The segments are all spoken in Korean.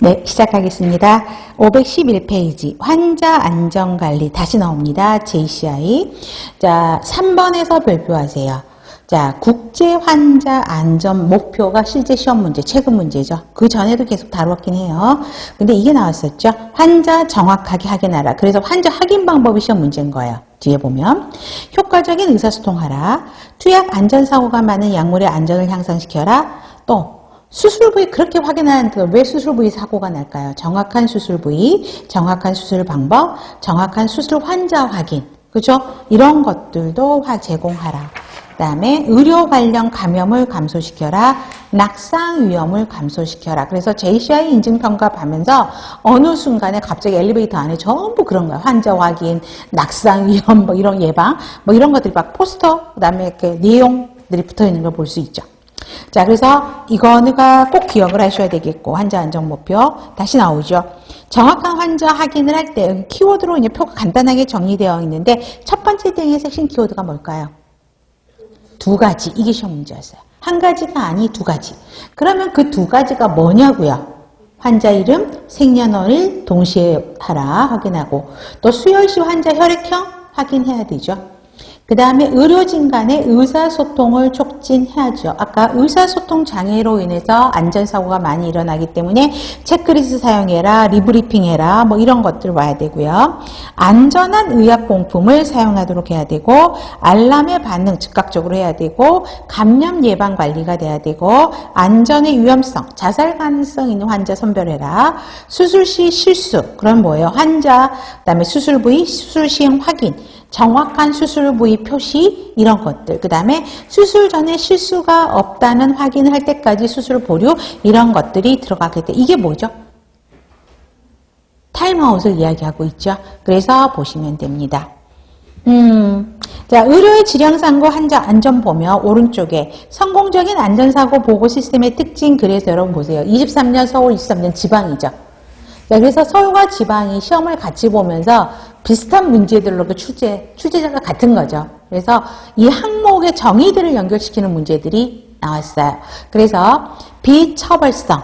네, 시작하겠습니다. 511페이지 환자 안전관리 다시 나옵니다. JCI. 자, 3번에서 발표하세요. 자, 국제 환자 안전 목표가 실제 시험 문제, 최근 문제죠. 그 전에도 계속 다루었긴 해요. 근데 이게 나왔었죠. 환자 정확하게 확인하라. 그래서 환자 확인 방법이 시험 문제인 거예요. 뒤에 보면 효과적인 의사소통하라. 투약 안전사고가 많은 약물의 안전을 향상시켜라. 또 수술 부위 그렇게 확인하는데 왜 수술 부위 사고가 날까요? 정확한 수술 부위, 정확한 수술 방법, 정확한 수술 환자 확인. 그죠? 이런 것들도 화- 제공하라. 그 다음에 의료 관련 감염을 감소시켜라. 낙상 위험을 감소시켜라. 그래서 JCI 인증 평가 하면서 어느 순간에 갑자기 엘리베이터 안에 전부 그런 거야. 환자 확인, 낙상 위험, 뭐 이런 예방, 뭐 이런 것들이 막 포스터, 그 다음에 그 내용들이 붙어 있는 걸 볼 수 있죠. 자, 그래서 이거가 꼭 기억을 하셔야 되겠고, 환자 안전 목표. 다시 나오죠. 정확한 환자 확인을 할 때, 키워드로 이제 표가 간단하게 정리되어 있는데, 첫 번째 등의 핵심 키워드가 뭘까요? 두 가지. 이게 시험 문제였어요. 한 가지가 아니 두 가지. 그러면 그 두 가지가 뭐냐고요? 환자 이름, 생년월일 동시에 하라 확인하고 또 수혈시 환자 혈액형 확인해야 되죠. 그 다음에 의료진 간의 의사소통을 촉진해야죠. 아까 의사소통 장애로 인해서 안전사고가 많이 일어나기 때문에 체크리스트 사용해라, 리브리핑해라, 뭐 이런 것들 와야 되고요. 안전한 의약공품을 사용하도록 해야 되고, 알람의 반응 즉각적으로 해야 되고, 감염 예방 관리가 돼야 되고, 안전의 위험성, 자살 가능성 있는 환자 선별해라. 수술 시 실수, 그럼 뭐예요? 환자, 그 다음에 수술 부위, 수술 시행 확인, 정확한 수술 부위 표시 이런 것들 그 다음에 수술 전에 실수가 없다는 확인을 할 때까지 수술 보류 이런 것들이 들어가게 돼 이게 뭐죠? 타임아웃을 이야기하고 있죠. 그래서 보시면 됩니다. 음, 자, 의료의 질병상고 환자 안전 보면 오른쪽에 성공적인 안전사고 보고 시스템의 특징 그래서 여러분 보세요. 23년 서울 23년 지방이죠. 자, 그래서 서울과 지방이 시험을 같이 보면서 비슷한 문제들로 그 출제, 출제자가 같은 거죠. 그래서 이 항목의 정의들을 연결시키는 문제들이 나왔어요. 그래서 비처벌성,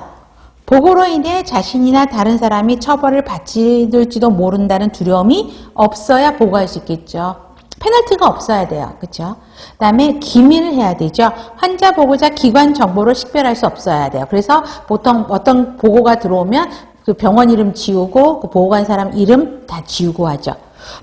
보고로 인해 자신이나 다른 사람이 처벌을 받을지도 모른다는 두려움이 없어야 보고할 수 있겠죠. 페널티가 없어야 돼요. 그렇죠? 그다음에 기밀을 해야 되죠. 환자 보고자 기관 정보를 식별할 수 없어야 돼요. 그래서 보통 어떤 보고가 들어오면 그 병원 이름 지우고 그 보고한 사람 이름 다 지우고 하죠.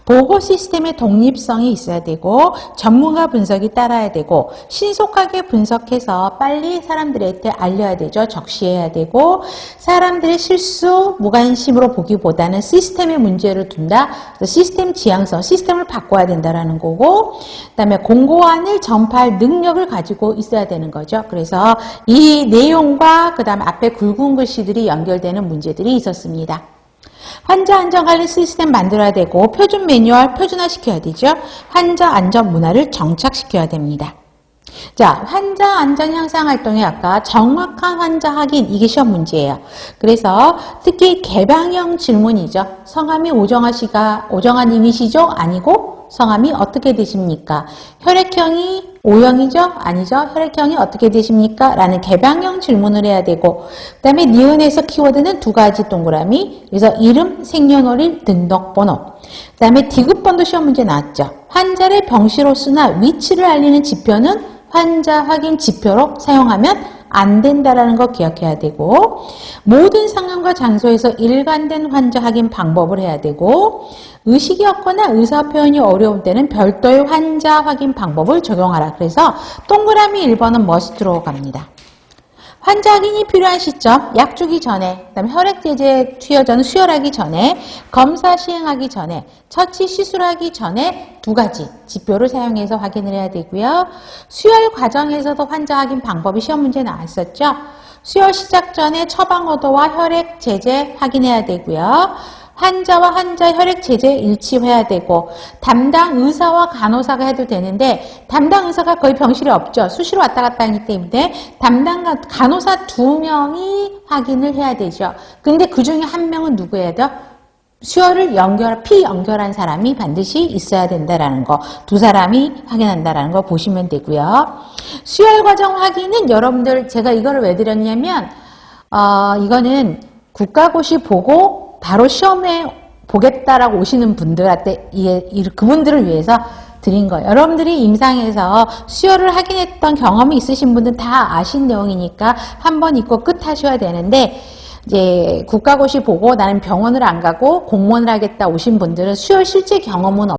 보고 시스템의 독립성이 있어야 되고 전문가 분석이 따라야 되고 신속하게 분석해서 빨리 사람들한테 알려야 되죠. 적시해야 되고 사람들의 실수 무관심으로 보기보다는 시스템의 문제를 둔다. 시스템 지향성, 시스템을 바꿔야 된다라는 거고 그다음에 공고안을 전파할 능력을 가지고 있어야 되는 거죠. 그래서 이 내용과 그다음에 앞에 굵은 글씨들이 연결되는 문제들이 있었습니다. 환자 안전 관리 시스템 만들어야 되고 표준 매뉴얼 표준화 시켜야 되죠. 환자 안전 문화를 정착시켜야 됩니다. 자, 환자 안전 향상 활동에 아까 정확한 환자 확인 이게 시험 문제예요. 그래서 특히 개방형 질문이죠. 성함이 오정아 씨가 오정아 님이시죠? 아니고 성함이 어떻게 되십니까? 혈액형이 O형이죠? 아니죠? 혈액형이 어떻게 되십니까? 라는 개방형 질문을 해야 되고 그 다음에 니은에서 키워드는 두 가지 동그라미 그래서 이름, 생년월일, 등록번호 그 다음에 디귿번도 시험 문제 나왔죠. 환자의 병실호수나 위치를 알리는 지표는 환자 확인 지표로 사용하면 안 된다라는 거 기억해야 되고 모든 상황과 장소에서 일관된 환자 확인 방법을 해야 되고 의식이 없거나 의사 표현이 어려울 때는 별도의 환자 확인 방법을 적용하라. 그래서 동그라미 1번은 머스트로 갑니다. 환자 확인이 필요한 시점, 약 주기 전에, 그다음에 혈액 제제 투여전 수혈하기 전에, 검사 시행하기 전에, 처치 시술하기 전에 두 가지 지표를 사용해서 확인을 해야 되고요. 수혈 과정에서도 환자 확인 방법이 시험 문제 나왔었죠. 수혈 시작 전에 처방 오도와 혈액 제제 확인해야 되고요. 환자와 환자 혈액 제재 일치해야 되고 담당 의사와 간호사가 해도 되는데 담당 의사가 거의 병실에 없죠. 수시로 왔다 갔다 하기 때문에 담당 간호사 두 명이 확인을 해야 되죠. 근데 그 중에 한 명은 누구예요? 수혈을 연결, 피 연결한 사람이 반드시 있어야 된다라는 거, 두 사람이 확인한다라는 거 보시면 되고요. 수혈 과정 확인은 여러분들 제가 이거를 왜 드렸냐면, 어, 이거는 국가고시 보고 바로 시험에 보겠다라고 오시는 분들한테 그분들을 위해서 드린 거예요. 여러분들이 임상에서 수혈을 하긴 했던 경험이 있으신 분들 다 아신 내용이니까 한번 읽고 끝 하셔야 되는데 이제 국가고시 보고 나는 병원을 안 가고 공무원을 하겠다 오신 분들은 수혈 실제 경험은 없